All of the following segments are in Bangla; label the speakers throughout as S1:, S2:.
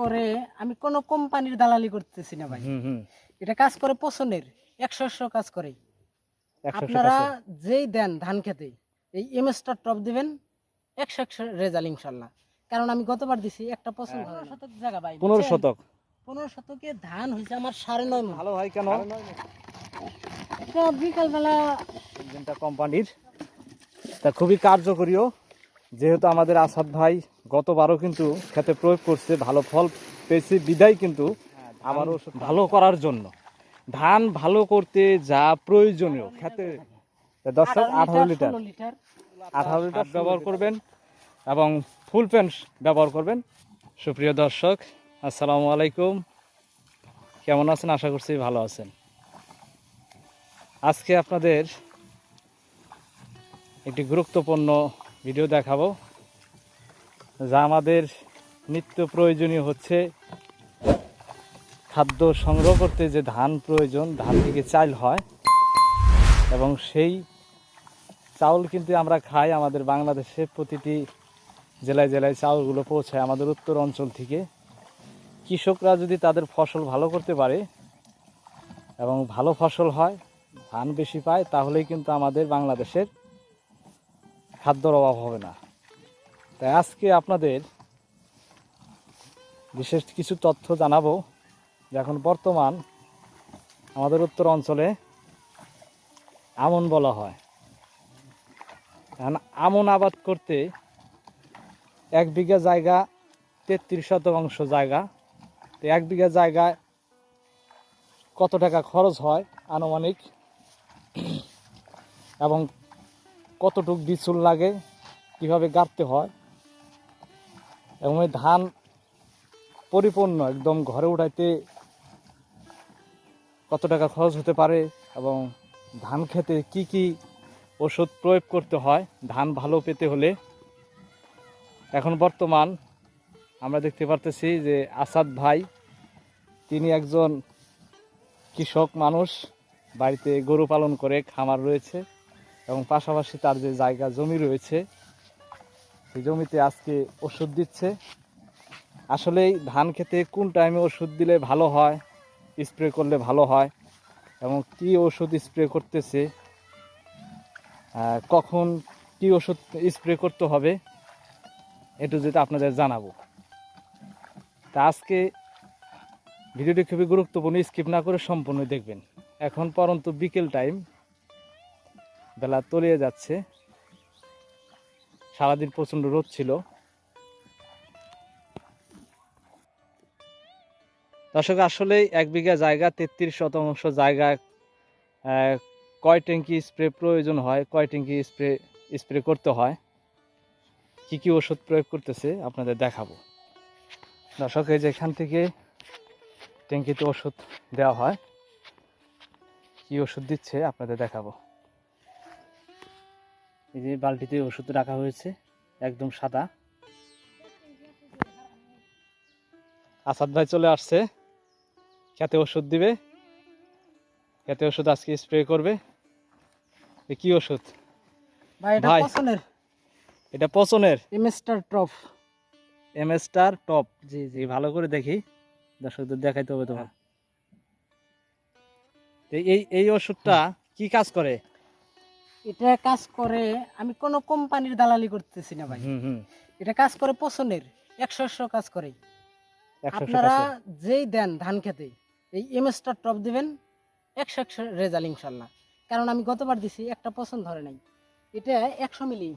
S1: করে আমি কোনো কোম্পানির দালালি করতেছি না ভাই। এটা কাজ করে পছন্দের একশো একশো কাজ করে আপনারা যেই দেন ধান খেতে এই এমএসটা টপ দিবেন একশো একশো রেজাল্ট ইনশাল্লাহ। কারণ আমি গতবার দিছি একটা পছন্দ পনেরো শতক জায়গা ভাই
S2: পনেরো শতক।
S1: পনেরো শতকে ধান হয়েছে আমার সাড়ে নয়
S2: ভালো হয় কেন?
S1: বিকালবেলা
S2: কোম্পানির। তা খুবই কার্যকরীও যেহেতু আমাদের আসাদ ভাই গতবারও কিন্তু খেতে প্রয়োগ করছে ভালো ফল পেয়েছে বিদায় কিন্তু আবারও ভালো করার জন্য। ধান ভালো করতে যা প্রয়োজনীয় খেতে দর্শক আঠারো লিটার আঠারো লিটার ব্যবহার করবেন এবং ফুল প্যান্ট ব্যবহার করবেন। সুপ্রিয় দর্শক আসসালামু আলাইকুম। কেমন আছেন? আশা করছি ভালো আছেন। আজকে আপনাদের একটি গুরুত্বপূর্ণ ভিডিও দেখাবো। যা আমাদের নিত্য প্রয়োজনীয় হচ্ছে। খাদ্য সংগ্রহ করতে যে ধান প্রয়োজন, ধান থেকে চাল হয়। এবং সেই চাউল কিন্তু আমরা খাই আমাদের বাংলাদেশে প্রতিটি জেলায় জেলায় চাউলগুলো পৌঁছায় আমাদের উত্তর অঞ্চল থেকে। কৃষকরা যদি তাদের ফসল ভালো করতে পারে এবং ভালো ফসল হয়, ধান বেশি পায়, তাহলেই কিন্তু আমাদের বাংলাদেশের খাদ্যর অভাব হবে না। তাই আজকে আপনাদের বিশেষ কিছু তথ্য জানাব যে এখন বর্তমান আমাদের উত্তর অঞ্চলে আমন বলা হয়। এখন আমন আবাদ করতে এক বিঘা জায়গা তেত্রিশ শতাংশ জায়গা। তো এক বিঘা জায়গায় কত টাকা খরচ হয় আনুমানিক? এবং কতটুক বিচুল লাগে? কীভাবে গাড়তে হয়? এবং ওই ধান পরিপূর্ণ একদম ঘরে উঠাইতে কত টাকা খরচ হতে পারে এবং ধান খেতে কি কি ওষুধ প্রয়োগ করতে হয়, ধান ভালো পেতে হলে। এখন বর্তমান আমরা দেখতে পারতেছি যে আসাদ ভাই, তিনি একজন কৃষক মানুষ, বাড়িতে গরু পালন করে, খামার রয়েছে এবং পাশাপাশি তার যে জায়গা, জমি রয়েছে সেই জমিতে আজকে ওষুধ দিচ্ছে। আসলেই ধান খেতে কোন টাইমে ওষুধ দিলে ভালো হয় স্প্রে করলে ভালো হয়, এবং কি ওষুধ স্প্রে করতেছে কখন কি ওষুধ স্প্রে করতে হবে একটু যেটা আপনাদের জানাব। তা আজকে ভিডিওটি খুবই গুরুত্বপূর্ণ স্কিপ না করে সম্পূর্ণ দেখবেন। এখন পরন্ত বিকেল টাইম বেলা তলিয়ে যাচ্ছে। সারাদিন প্রচণ্ড রোদ ছিল। দর্শক, আসলে এক বিঘা জায়গা, তেত্রিশ শতাংশ জায়গা কয় ট্যাঙ্কি স্প্রে প্রয়োজন হয়, কয় ট্যাঙ্কি স্প্রে স্প্রে করতে হয়, কি কি ওষুধ প্রয়োগ করতেছে আপনাদের দেখাবো। দর্শক, এই যে এখান থেকে ট্যাঙ্কিতে ওষুধ দেওয়া হয়, কি ওষুধ দিচ্ছে আপনাদের দেখাবো। এই যে বালতিতে ওষুধ রাখা হয়েছে একদম সাদা। আসাদ ভাই চলে আসছে খেতে ওষুধ দিবে। খেতে ওষুধ আজকে স্প্রে করবে। এ কি ওষুধ?
S1: ভাই এটা। পছন্দের
S2: এটা পচনের?
S1: M star top.
S2: M star top.
S1: জি জি।
S2: জি ভালো করে দেখি দর্শকদের দেখাইতে হবে তোমার। এই এই ওষুধটা কি কাজ করে?
S1: এটা কাজ করে আমি কোনো কোম্পানির দালালি করতেছি না ভাই। এটা কাজ করে পছন্দের একশো একশো কাজ করে। আপনারা যেই দেন ধান খেতে এই এমএসটা টপ দিবেন একশো একশো রেজাল্ট ইনশাল্লাহ। কারণ আমি গতবার দিছি একটা পছন্দ ধরে নাই। এটা একশো মিলি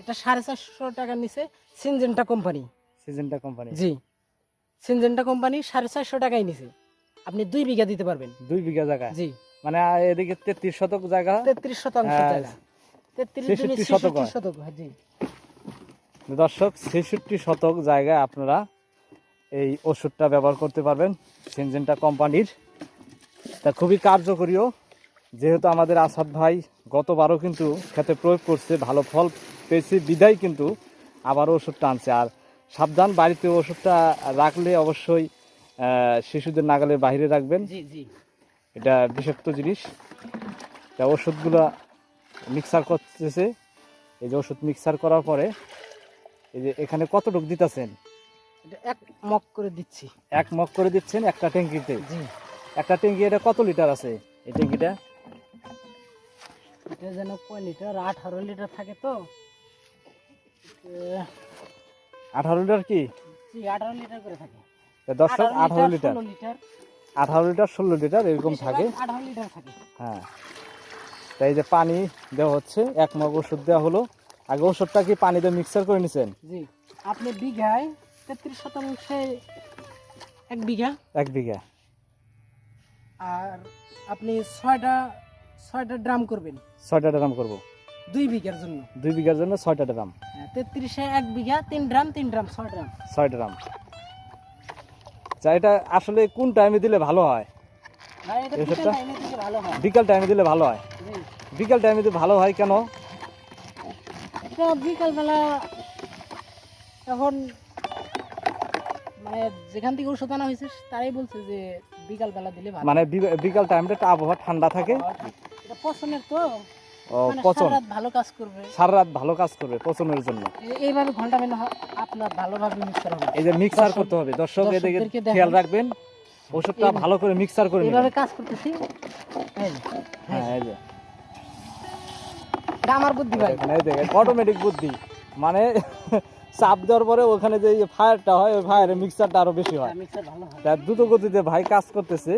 S1: এটা সাড়ে চারশো টাকার নিচে সিনজেন্টা কোম্পানি।
S2: সিজনটা কোম্পানি।
S1: জি সিনজেন্টা কোম্পানি সাড়ে চারশো টাকায় নিছে। আপনি দুই বিঘা দিতে পারবেন।
S2: দুই বিঘা জায়গা
S1: জি।
S2: মানে এদিকে তেত্রিশ শতক জায়গা।
S1: তেত্রিশ শতাংশ জায়গা। তেত্রিশ
S2: শতক
S1: শতক জি।
S2: দর্শক ছেষট্টি শতক জায়গায় আপনারা এই ওষুধটা ব্যবহার করতে পারবেন সিনজেন্টা কোম্পানির। তা খুবই কার্যকরীও। যেহেতু আমাদের আসাদ ভাই গতবারও কিন্তু খেতে প্রয়োগ করছে ভালো ফল পেয়েছে বিদায় কিন্তু আবারও ওষুধটা আনছে। আর সাবধান বাড়িতে ওষুধটা রাখলে অবশ্যই শিশুদের নাগালে বাইরে রাখবেন।
S1: জি জি।
S2: এটা বিষাক্ত জিনিস। তা ওষুধগুলো মিক্সার করতেছে। এই যে ওষুধ মিক্সার করার পরে এই যে এখানে কতটুক দিতেছেন?
S1: এটা এক মগ করে দিচ্ছি।
S2: এক মগ করে দিচ্ছেন একটা ট্যাঙ্কিতে? একটা ট্যাঙ্কি এটা কত লিটার আছে? এই ট্যাঙ্কিটা?
S1: এটা যেন কয় লিটার? আঠারো লিটার থাকে তো।
S2: আঠারো লিটার কি?
S1: আঠারো লিটার করে থাকে।
S2: দর্শক আঠারো লিটার
S1: লিটার।
S2: আঠারো লিটার ষোলো লিটার এরকম থাকে। হ্যাঁ। তাই যে পানি দেওয়া হচ্ছে এক মগ ওষুধ দেওয়া হলো। আগে ওষুধটা কি পানিতে মিক্সার করে নিছেন?
S1: জি। আপনি বিঘায় তেত্রিশ শতাংশে এক বিঘা।
S2: এক বিঘা।
S1: আর আপনি ছয়টা ছয়টা ড্রাম করবেন।
S2: ছয়টা ড্রাম করব।
S1: দুই বিঘার জন্য।
S2: দুই বিঘার জন্য ছয়টা ড্রাম।
S1: হ্যাঁ, তেত্রিশে এক বিঘা তিন ড্রাম তিন ড্রাম ছয় ড্রাম।
S2: ছয় ড্রাম। আচ্ছা এটা আসলে কোন টাইমে দিলে ভালো হয়?
S1: বিকেল টাইমে দিলে ভালো হয়।
S2: বিকাল টাইমে দিলে ভালো হয়? কেন?
S1: বিকালবেলা এখন মানে যেখান থেকে ওষুধ আনা হয়েছে তারাই বলছে যে বিকালবেলা দিলে ভালো
S2: মানে বিকাল টাইমটা আবহাওয়া ঠান্ডা থাকে?
S1: পছন্দের তো।
S2: পচন?
S1: ভালো কাজ করবে।
S2: সারা রাত ভালো কাজ করবে পচনের জন্য।
S1: এইভাবে ঘণ্টা মেলে আপনার ভালোভাবে মিক্সার হবে।
S2: এই যে মিক্সার করতে হবে। দর্শক এদিকে খেয়াল রাখবেন ওষুধটা ভালো করে মিক্সার করে
S1: এইভাবে কাজ করতেছি।
S2: হ্যাঁ এই যে।
S1: আমার বুদ্ধি ভাই।
S2: দেখেন, এই দেখেন অটোমেটিক বুদ্ধি। মানে চাপ দেওয়ার পরে ওখানে যে ফায়ারটা হয় ওই ফায়ারে মিক্সারটা আরও বেশি হয়।
S1: হয়
S2: তা দ্রুত গতিতে ভাই কাজ করতেছে।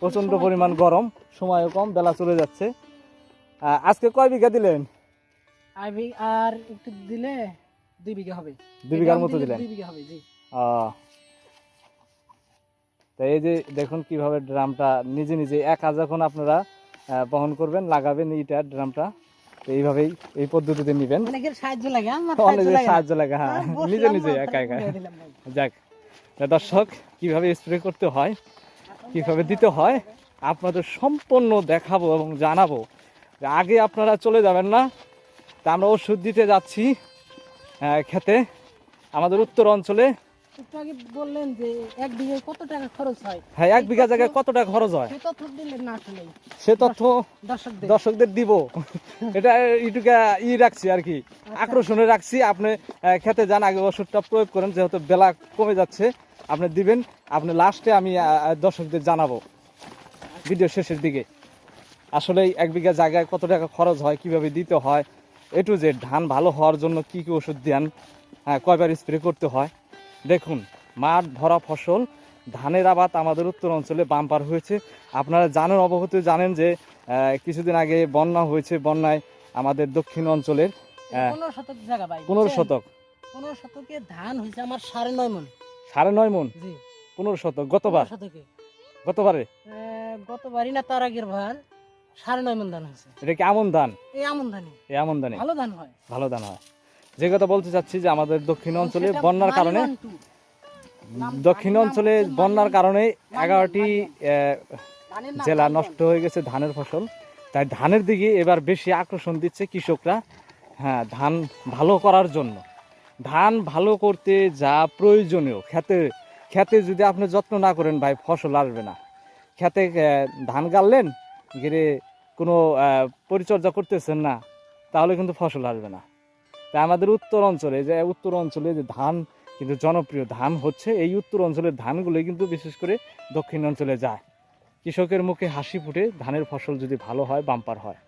S1: প্রচণ্ড
S2: পরিমাণ গরম সময়ও কম বেলা চলে যাচ্ছে। আজকে কয় বিঘা দিলেন?
S1: আর আর একটু দিলে দুই বিঘা হবে।
S2: দুই বিঘার
S1: এই
S2: মতো দিলেন?
S1: দুই বিঘা হবে জি।
S2: তা এই যে দেখুন কীভাবে ড্রামটা নিজে নিজে একা যখন আপনারা বহন করবেন লাগাবেন এইটা ড্রামটা এইভাবেই এই পদ্ধতিতে নেবেন।
S1: অনেকের সাহায্য লাগে আমার সাহায্য লাগে
S2: হ্যাঁ নিজে নিজে একা একা। যাক দর্শক কীভাবে স্প্রে করতে হয় কীভাবে দিতে হয় আপনাদের সম্পূর্ণ দেখাবো এবং জানাব। আগে আপনারা চলে যাবেন না। তা আমরা ওষুধ দিতে যাচ্ছি খেতে। আমাদের উত্তর অঞ্চলে।
S1: আগে বললেন যে এক বিঘায় কত টাকা খরচ হয়?
S2: হ্যাঁ এক বিঘা জায়গায় কত টাকা খরচ হয়?
S1: সে তথ্য দিলেন না আসলে।
S2: সে তথ্য
S1: দর্শকদের।
S2: দর্শকদের দিব। এটা ইটুকা ই রাখছি আর কি। আকর্ষণে রাখছি। আপনি খেতে যান আগে ওষুধটা প্রয়োগ করেন যেহেতু বেলা কমে যাচ্ছে। আপনি দিবেন আপনি লাস্টে আমি দর্শকদের জানাব। ভিডিও শেষের দিকে। আসলে এক বিঘা জায়গায় কত টাকা খরচ হয় কীভাবে দিতে হয় এ টু জেড ধান ভালো হওয়ার জন্য কি কি ওষুধ দেন হ্যাঁ কয়বার স্প্রে করতে হয়। দেখুন মাঠ ভরা ফসল ধানের আবাদ আমাদের উত্তর অঞ্চলে বাম্পার হয়েছে। আপনারা জানেন অবগত জানেন যে কিছুদিন আগে বন্যা হয়েছে বন্যায় আমাদের দক্ষিণ অঞ্চলের।
S1: পনেরো শতক
S2: পনেরো শতক।
S1: শতকে ধান হয়েছে আমার সাড়ে নয় মন।
S2: সাড়ে নয় মন? পনেরো শতক গতবার? গতবারে?
S1: গতবারই না তার আগের বার। সাড়ে নয় মন ধান হয়েছে।
S2: এটা কি আমন ধান?
S1: এই আমন ধানই।
S2: এই আমন ধানে
S1: ভালো ধান হয়।
S2: ভালো ধান হয়। যে কথা বলতে চাচ্ছি যে আমাদের দক্ষিণ অঞ্চলে বন্যার কারণে দক্ষিণ অঞ্চলে বন্যার কারণে এগারোটি জেলা নষ্ট হয়ে গেছে ধানের ফসল। তাই ধানের দিকে এবার বেশি আকর্ষণ দিচ্ছে কৃষকরা। হ্যাঁ ধান ভালো করার জন্য। ধান ভালো করতে যা প্রয়োজনীয়। খেতে খেতে যদি আপনি যত্ন না করেন ভাই ফসল আসবে না। খেতে ধান গাড়লেন গেলে কোনো পরিচর্যা করতেছেন না, তাহলে কিন্তু ফসল আসবে না। তাই আমাদের উত্তর অঞ্চলে যে, উত্তর অঞ্চলে যে ধান কিন্তু জনপ্রিয় ধান হচ্ছে, এই উত্তর অঞ্চলের ধানগুলোই কিন্তু বিশেষ করে দক্ষিণ অঞ্চলে যায়। কৃষকের মুখে হাসি ফুটে ধানের ফসল যদি ভালো হয়, বাম্পার হয়।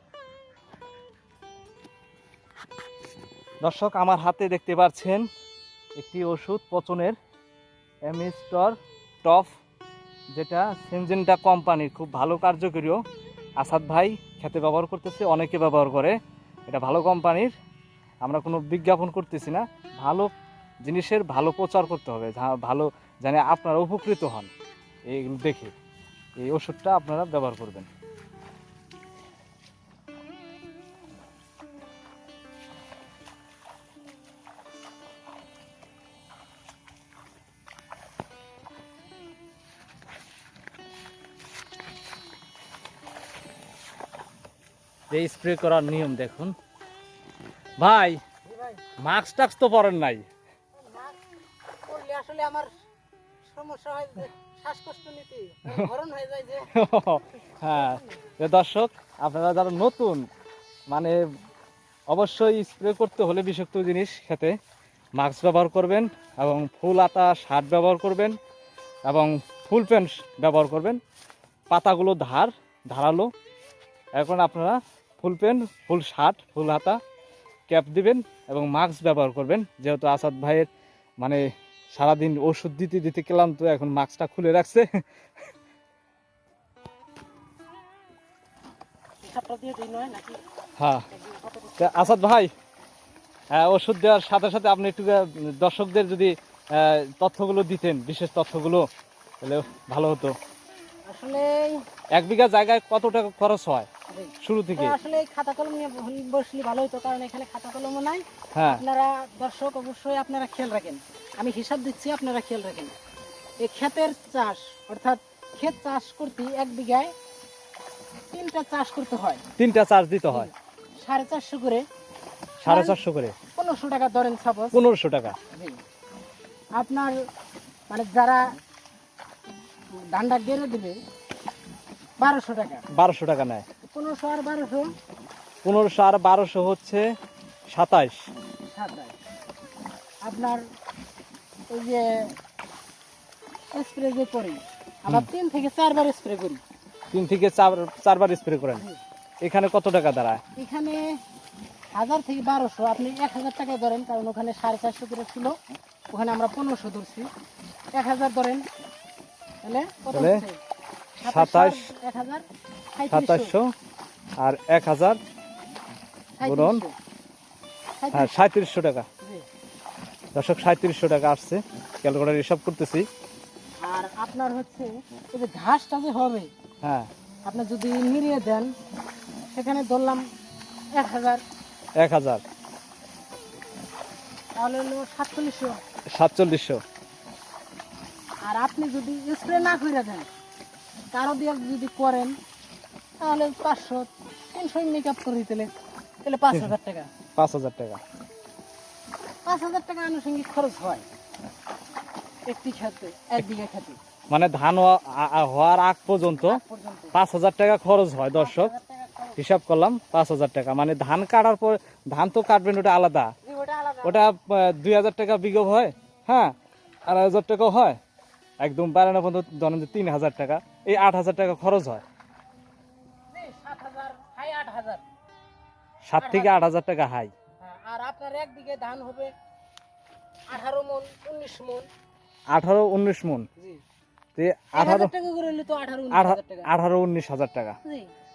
S2: দর্শক, আমার হাতে দেখতে পাচ্ছেন একটি ওষুধ পচনের এমিস্টর টফ, যেটা সেনজেন্টা কোম্পানির খুব ভালো কার্যকরীও আসাদ ভাই খেতে ব্যবহার করতেছে, অনেকে ব্যবহার করে। এটা ভালো কোম্পানির, আমরা কোনো বিজ্ঞাপন করতেছি না। ভালো জিনিসের ভালো প্রচার করতে হবে ভালো জানে আপনারা উপকৃত হন। এইগুলো দেখে, এই ওষুধটা আপনারা ব্যবহার করবেন। এই স্প্রে করার নিয়ম দেখুন। ভাই মাস্ক টাক্স তো পরেন নাই।
S1: আসলে আমার সমস্যা হয়
S2: দর্শক, আপনারা যারা নতুন মানে অবশ্যই স্প্রে করতে হলে বিষাক্ত জিনিস খেতে মাস্ক ব্যবহার করবেন এবং ফুল আতা শার্ট ব্যবহার করবেন এবং ফুল প্যান্ট ব্যবহার করবেন। পাতাগুলো ধার, ধারালো। এখন আপনারা full pant full shirt full হাতা ক্যাপ দিবেন এবং মাস্ক ব্যবহার করবেন। যেহেতু আসাদ ভাইয়ের মানে সারাদিন ওষুধ দিতে দিতে ক্লান্ত এখন মাস্কটা খুলে রাখছে। হ্যাঁ। আসাদ ভাই হ্যাঁ, ওষুধ দেওয়ার সাথে সাথে আপনি একটু দর্শকদের যদি তথ্যগুলো দিতেন বিশেষ তথ্যগুলো তাহলে ভালো হতো।
S1: আসলে
S2: এক বিঘা জায়গায় কত টাকা খরচ হয়। শুরু থেকে?
S1: আসলে এই খাতা কলম নিয়ে বসলে ভালো হতো কারণ এখানে খাতা কলমও নাই।
S2: হ্যাঁ।
S1: আপনারা দর্শক অবশ্যই আপনারা খেয়াল রাখেন। আমি হিসাব দিচ্ছি আপনারা খেয়াল রাখেন। এই ক্ষেতের চাষ অর্থাৎ ক্ষেত চাষ করতে এক বিঘায় তিনটা চাষ করতে হয়।
S2: তিনটা চার্জ দিতে হয়?
S1: সাড়ে চারশো করে।
S2: সাড়ে চারশো করে?
S1: পনেরোশো টাকা ধরেন সাপোজ
S2: পনেরোশো টাকা?
S1: আপনার মানে যারা ধানটা গেড়ে দিবে বারোশো টাকা।
S2: বারোশো টাকা নেয়।
S1: পনেরোশো আর বারোশো।
S2: হচ্ছে
S1: সাতাশ আপনার ওই যে স্প্রে যে করি আবার তিন থেকে চারবার স্প্রে করি।
S2: তিন থেকে চার চারবার স্প্রে করেন। এখানে কত টাকা দাঁড়ায়?
S1: এখানে হাজার থেকে বারোশো আপনি এক হাজার টাকা ধরেন কারণ ওখানে সাড়ে চারশো করে ছিল ওখানে আমরা পনেরোশো ধরছি। এক হাজার ধরেন তাহলে?
S2: সাতাশ,
S1: এক হাজার
S2: সাতাশশো আর এক হাজার গুণন, হ্যাঁ সাঁত্রিশশো টাকা। দর্শক সাঁত্রিশশো টাকা আসছে। ক্যালকুলেটার হিসাব করতেছি।
S1: আর আপনার হচ্ছে এই যে ঘাসটা যে হবে
S2: হ্যাঁ।
S1: আপনি যদি মিলিয়ে দেন সেখানে ধরলাম এক হাজার।
S2: এক হাজার।
S1: তাহলে হলো সাতচল্লিশশো।
S2: সাতচল্লিশশো।
S1: আর আপনি যদি স্প্রে না করে দেন কারও দিয়ে যদি করেন তাহলে পাঁচশো। তিনশো মেকআপ করে দিতে তাহলে পাঁচ হাজার টাকা।
S2: পাঁচ হাজার টাকা।
S1: পাঁচ হাজার টাকা আনুষঙ্গিক খরচ হয়। একটি খেতে এক বিঘা খেতে
S2: মানে ধান হওয়ার আগ পর্যন্ত পাঁচ হাজার টাকা খরচ হয় দর্শক।
S1: টাকা।
S2: হিসাব করলাম পাঁচ হাজার টাকা। মানে ধান কাটার পর ধান তো কাটবেন ওটা আলাদা।
S1: ওটা
S2: দুই হাজার টাকা বিঘব হয় হ্যাঁ? আড়াই হাজার টাকাও হয়। একদম বাড়ানো পর্যন্ত ধরেন যে তিন হাজার টাকা। এই আট হাজার টাকা খরচ হয়।
S1: সাত
S2: থেকে আট হাজার টাকা হাই।
S1: হ্যাঁ, আর আপনার এক বিঘে ধান হবে আঠারো মন উনিশ মন।
S2: আঠারো উনিশ মন। তে আঠারো
S1: উনিশ হাজার টাকা।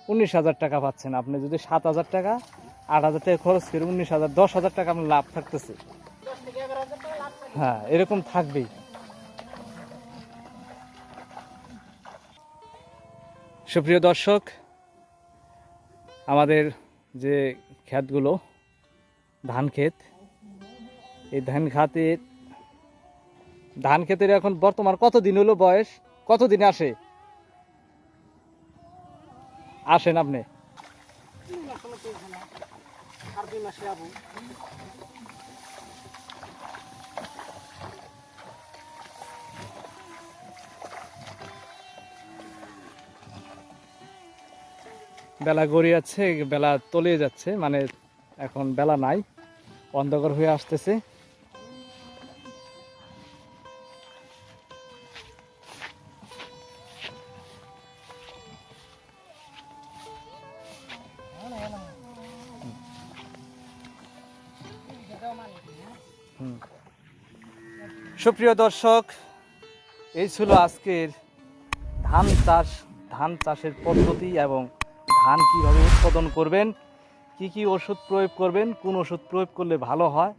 S2: উনিশ হাজার টাকা। পাচ্ছেন আপনি যদি সাত হাজার টাকা আট হাজার টাকা খরচ করে উনিশ হাজার দশ হাজার টাকা আপনার লাভ থাকতেছে। হ্যাঁ এরকম থাকবেই। সুপ্রিয় দর্শক আমাদের যে ক্ষেতগুলো ধান ক্ষেত। এই ধান খাতের ধান ক্ষেতের এখন বর্তমান কত দিন হলো বয়স? কত দিন আসে? আসেন আপনি। বেলা গড়িয়াচ্ছে বেলা তলিয়ে যাচ্ছে মানে এখন বেলা নাই, অন্ধকার হয়ে আসতেছে। সুপ্রিয় দর্শক, এই ছিল আজকের ধান চাষ, ধান চাষের পদ্ধতি এবং ধান কীভাবে উৎপাদন করবেন? কি কি ওষুধ প্রয়োগ করবেন? কোন ওষুধ প্রয়োগ করলে ভালো হয়?